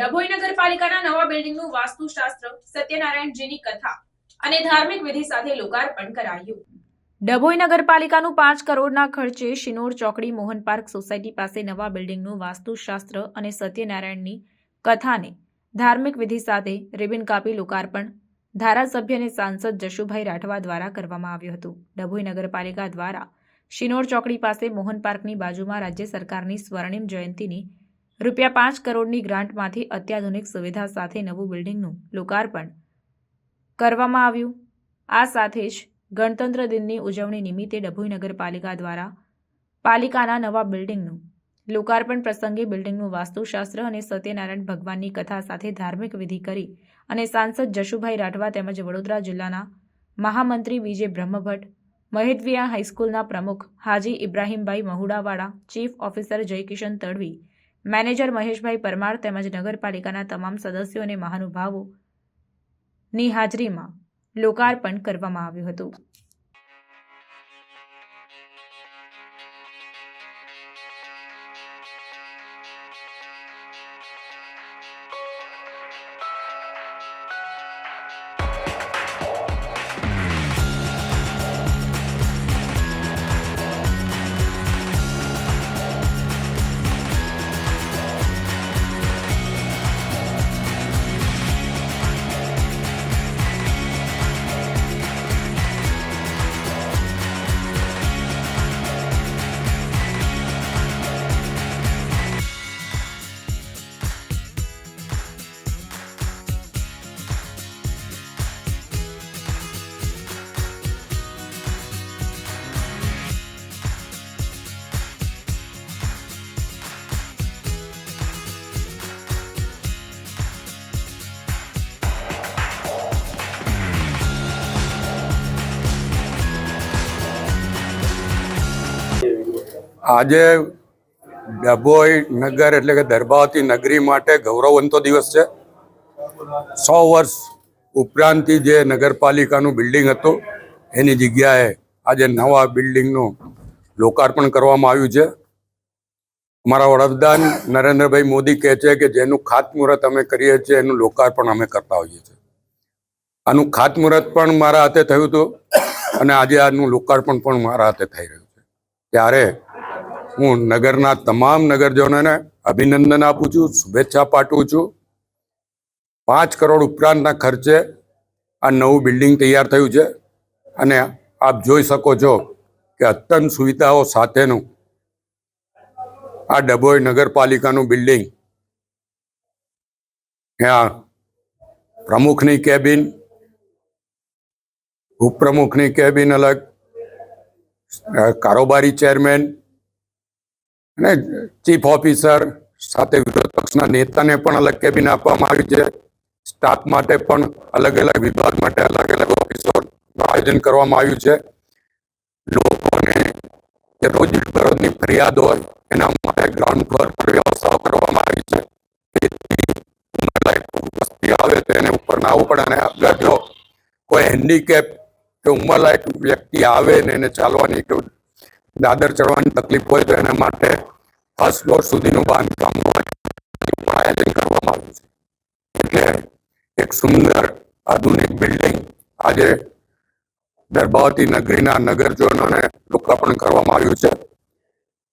ડભોઈ નગરપાલિકાના નવા બિલ્ડિંગનું વાસ્તુશાસ્ત્ર સત્યનારાયણજીની કથા અને ધાર્મિક વિધિ સાથે લોકાર્પણ કરાયું. ડભોઈ નગરપાલિકાનું પાંચ કરોડના ખર્ચે શિનોર ચોકડી મોહન પાર્ક સોસાયટી પાસે નવા બિલ્ડિંગનું વાસ્તુશાસ્ત્ર અને સત્યનારાયણની કથાને ધાર્મિક વિધિ સાથે રિબિન કાપી લોકાર્પણ ધારાસભ્ય અને સાંસદ જશુભાઈ રાઠવા દ્વારા કરવામાં આવ્યું હતું. ડભોઈ નગરપાલિકા દ્વારા શિનોર ચોકડી પાસે મોહન પાર્કની બાજુમાં રાજ્ય સરકારની સ્વર્ણિમ જયંતિની રૂપિયા પાંચ કરોડની ગ્રાન્ટમાંથી અત્યાધુનિક સુવિધા સાથે નવું બિલ્ડિંગનું લોકાર્પણ કરવામાં આવ્યું. આ સાથે જ ગણતંત્ર દિનની ઉજવણી નિમિત્તે ડભોઈ નગરપાલિકા દ્વારા પાલિકાના નવા બિલ્ડિંગનું લોકાર્પણ પ્રસંગે બિલ્ડિંગનું વાસ્તુશાસ્ત્ર અને સત્યનારાયણ ભગવાનની કથા સાથે ધાર્મિક વિધિ કરી અને સાંસદ જશુભાઈ રાઠવા તેમજ વડોદરા જિલ્લાના મહામંત્રી વિજય બ્રહ્મભટ્ટ, મહેદવિયા હાઈસ્કૂલના પ્રમુખ Haji Ibrahimbhai Mahudawala, chief officer Jaykishan Tadvi manager Maheshbhai Parmar તેમજ નગરપાલિકાના તમામ સદસ્યો અને મહાનુભાવોની હાજરીમાં લોકાર્પણ કરવામાં આવ્યું હતું. આજે ડભોઈ નગર એટલે કે દરબાવતી નગરી માટે ગૌરવવંતો દિવસ છે. સો વર્ષ ઉપરાંતથી જે નગરપાલિકાનું બિલ્ડિંગ હતું, એની જગ્યાએ આજે નવા બિલ્ડિંગનું લોકાર્પણ કરવામાં આવ્યું છે. અમારા વડાપ્રધાન નરેન્દ્રભાઈ મોદી કહે છે કે જેનું ખાતમુહૂર્ત અમે કરીએ છીએ, એનું લોકાર્પણ અમે કરતા હોઈએ છીએ. આનું ખાતમુહૂર્ત પણ મારા હાથે થયું હતું અને આજે આનું લોકાર્પણ પણ મારા હાથે થઈ રહ્યું છે. ત્યારે હું નગરના તમામ નગરજનોને અભિનંદન આપું છું, શુભેચ્છા પાઠવું છું. પાંચ કરોડ ઉપરાંતના ખર્ચે આ નવું બિલ્ડિંગ તૈયાર થયું છે અને આપ જોઈ શકો છો કે અત્યંત સુવિધાઓ સાથેનું આ ડભોઈ નગરપાલિકાનું બિલ્ડિંગ ત્યાં પ્રમુખની કેબિન, ઉપપ્રમુખની કેબિન અલગ કારોબારી ચેરમેન અને ચીફ ઓફિસર સાથે વિરોધ પક્ષના નેતાને પણ અલગ કેબિન આપવામાં આવ્યું છે. સ્ટાફ માટે પણ અલગ અલગ વિભાગ માટે અલગ અલગ ઓફિસોનું આયોજન કરવામાં આવ્યું છે. લોકોને જે રોજબરોજની ફરિયાદ હોય એના માટે ગ્રાઉન્ડ ફ્લોર પર વ્યવસ્થાઓ કરવામાં આવી છે. વસ્તી આવે તો એને ઉપર ના આવવું પડે અને અગર જો કોઈ હેન્ડીકેપ કે ઉંમરલાયક વ્યક્તિ આવે ને એને ચાલવાની દાદર ચડવાની તકલીફ હોય તો એના માટે ફર્સ્ટ ફ્લોર સુધીનું બાંધકામ હોય પણ આયોજન કરવામાં આવ્યું છે. એટલે એક સુંદર આધુનિક બિલ્ડિંગ આજે દરબાવતી નગરીના નગરજનોને લોકાર્પણ કરવામાં આવ્યું છે.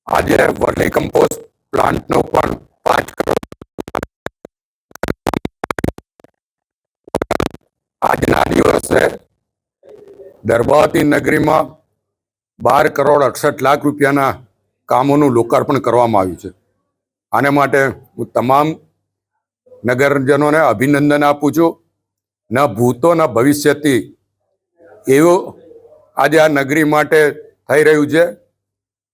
આજે વર્લી કમ્પોસ્ટ પ્લાન્ટનો પણ પાંચ કરોડ આજના દિવસે દરબાવતી નગરીમાં બાર કરોડ અડસઠ લાખ રૂપિયાના કામોનું લોકાર્પણ કરવામાં આવ્યું છે. આને માટે હું તમામ નગરજનોને અભિનંદન આપું છું. ન ભૂતો, ન ભવિષ્યથી એવું આજે આ નગરી માટે થઈ રહ્યું છે.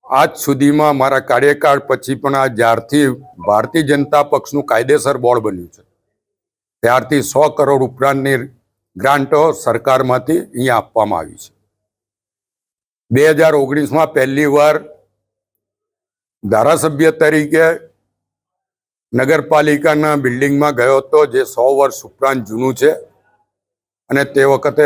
આજ સુધીમાં મારા કાર્યકાળ પછી પણ આ જ્યારથી ભારતીય જનતા પક્ષનું કાયદેસર બોર્ડ બન્યું છે. ત્યારથી સો કરોડ ઉપરાંતની ગ્રાન્ટો સરકારમાંથી અહીંયા આપવામાં આવી છે. બે હજાર ઓગણીસમાં પહેલી વાર ધારાસભ્ય તરીકે નગરપાલિકાના બિલ્ડિંગમાં ગયો હતો, જે સો વર્ષ ઉપરાંત જૂનું છે. અને તે વખતે